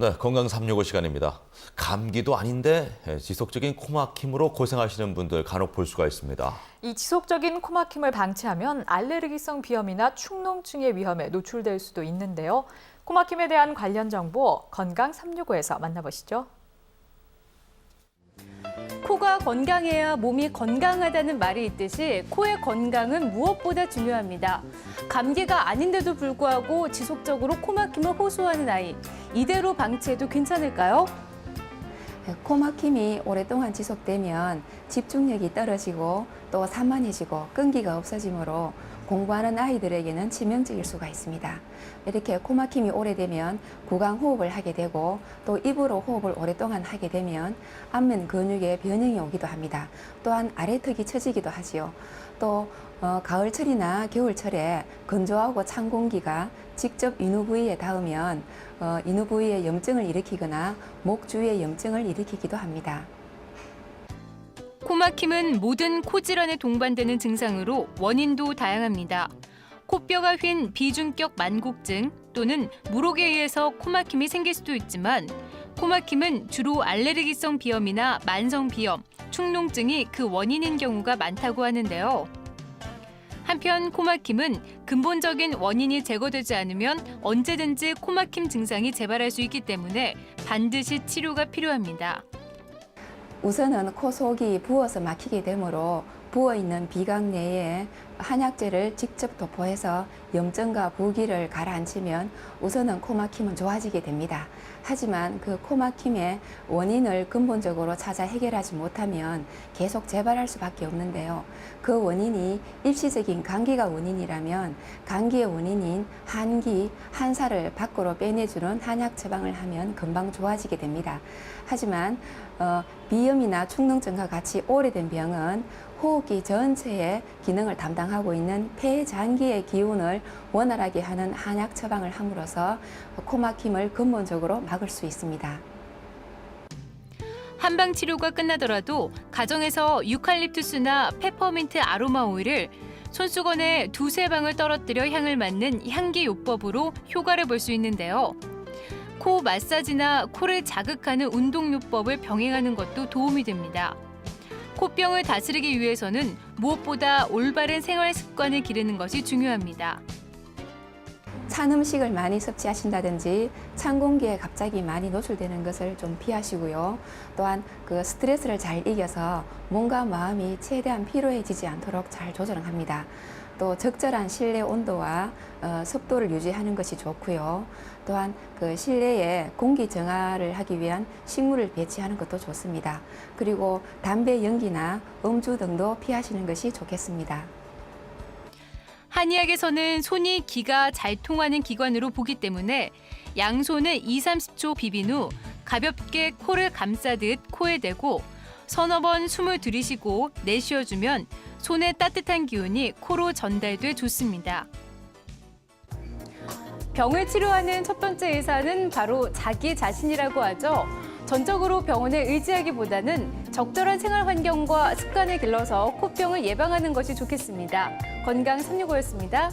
네, 건강 365 시간입니다. 감기도 아닌데 예, 지속적인 코막힘으로 고생하시는 분들 간혹 볼 수가 있습니다. 이 지속적인 코막힘을 방치하면 알레르기성 비염이나 축농증의 위험에 노출될 수도 있는데요. 코막힘에 대한 관련 정보 건강 365에서 만나보시죠. 코가 건강해야 몸이 건강하다는 말이 있듯이 코의 건강은 무엇보다 중요합니다. 감기가 아닌데도 불구하고 지속적으로 코막힘을 호소하는 아이, 이대로 방치해도 괜찮을까요? 코막힘이 오랫동안 지속되면 집중력이 떨어지고 또 산만해지고 끈기가 없어지므로 공부하는 아이들에게는 치명적일 수가 있습니다. 이렇게 코막힘이 오래되면 구강 호흡을 하게 되고 또 입으로 호흡을 오랫동안 하게 되면 안면 근육에 변형이 오기도 합니다. 또한 아래턱이 처지기도 하지요. 또 어, 가을철이나 겨울철에 건조하고 찬 공기가 직접 인후 부위에 닿으면 어, 인후 부위에 염증을 일으키거나 목 주위에 염증을 일으키기도 합니다. 코막힘은 모든 코 질환에 동반되는 증상으로 원인도 다양합니다. 코뼈가 휜 비중격 만곡증 또는 물혹에 의해서 코막힘이 생길 수도 있지만 코막힘은 주로 알레르기성 비염이나 만성 비염, 축농증이 그 원인인 경우가 많다고 하는데요. 한편 코막힘은 근본적인 원인이 제거되지 않으면 언제든지 코막힘 증상이 재발할 수 있기 때문에 반드시 치료가 필요합니다. 우선은 코 속이 부어서 막히게 되므로 부어 있는 비강 내에 한약재를 직접 도포해서 염증과 부기를 가라앉히면 우선은 코막힘은 좋아지게 됩니다. 하지만 그 코막힘의 원인을 근본적으로 찾아 해결하지 못하면 계속 재발할 수밖에 없는데요. 그 원인이 일시적인 감기가 원인이라면 감기의 원인인 한기, 한사를 밖으로 빼내주는 한약 처방을 하면 금방 좋아지게 됩니다. 하지만 어, 비염이나 축농증과 같이 오래된 병은 호흡기 전체의 기능을 담당하고 있는 폐장기의 기운을 원활하게 하는 한약 처방을 함으로써 코막힘을 근본적으로 막을 수 있습니다. 한방 치료가 끝나더라도 가정에서 유칼립투스나 페퍼민트 아로마 오일을 손수건에 두세 방울 떨어뜨려 향을 맡는 향기 요법으로 효과를 볼 수 있는데요. 코 마사지나 코를 자극하는 운동 요법을 병행하는 것도 도움이 됩니다. 코병을 다스리기 위해서는 무엇보다 올바른 생활 습관을 기르는 것이 중요합니다. 찬 음식을 많이 섭취하신다든지 찬 공기에 갑자기 많이 노출되는 것을 좀 피하시고요. 또한 그 스트레스를 잘 이겨서 몸과 마음이 최대한 피로해지지 않도록 잘 조절합니다. 또 적절한 실내 온도와 어, 습도를 유지하는 것이 좋고요. 또한 그 실내에 공기 정화를 하기 위한 식물을 배치하는 것도 좋습니다. 그리고 담배 연기나 음주 등도 피하시는 것이 좋겠습니다. 한의학에서는 손이 기가 잘 통하는 기관으로 보기 때문에 양손을 2, 30초 비빈 후 가볍게 코를 감싸듯 코에 대고 서너 번 숨을 들이쉬고 내쉬어주면 손의 따뜻한 기운이 코로 전달돼 좋습니다. 병을 치료하는 첫 번째 의사는 바로 자기 자신이라고 하죠. 전적으로 병원에 의지하기보다는 적절한 생활 환경과 습관을 길러서 코병을 예방하는 것이 좋겠습니다. 건강 365였습니다.